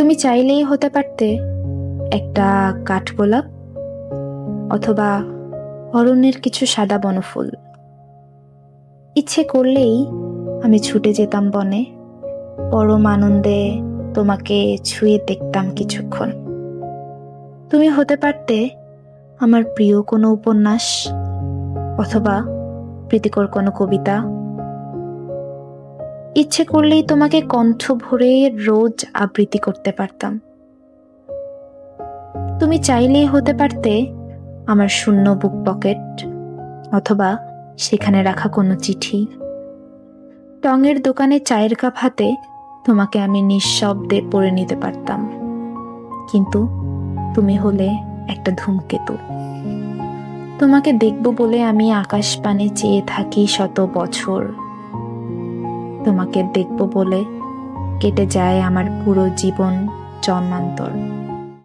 তুমি চাইলেই হতে পারতে। একটা কাঠগোলাপ অথবা অরণ্যের কিছু সাদা বনফুল। ইচ্ছে করলেই আমি ছুটে যেতাম বনে। পরম আনন্দে তোমাকে ছুঁয়ে দেখতাম কিছুক্ষণ। তুমি হতে পারতে আমার প্রিয় কোনো উপন্যাস অথবা প্রীতিকর কোনো কবিতা। ইচ্ছে করলেই তোমাকে কণ্ঠ ভরে রোজ আবৃত্তি করতে পারতাম। তুমি চাইলেই হতে পারতে আমার শূন্য বুক পকেট অথবা সেখানে রাখা কোনো চিঠি। টঙের দোকানে চায়ের কাপ হাতে তোমাকে আমি নিঃশব্দে পড়ে নিতে পারতাম। কিন্তু তুমি হলে একটা ধূমকেতু। তোমাকে দেখব বলে আমি আকাশ পানে চেয়ে থাকি শত বছর। তোমাকে দেখব বলে কেটে যায় আমার পুরো জীবন জন্মান্তর।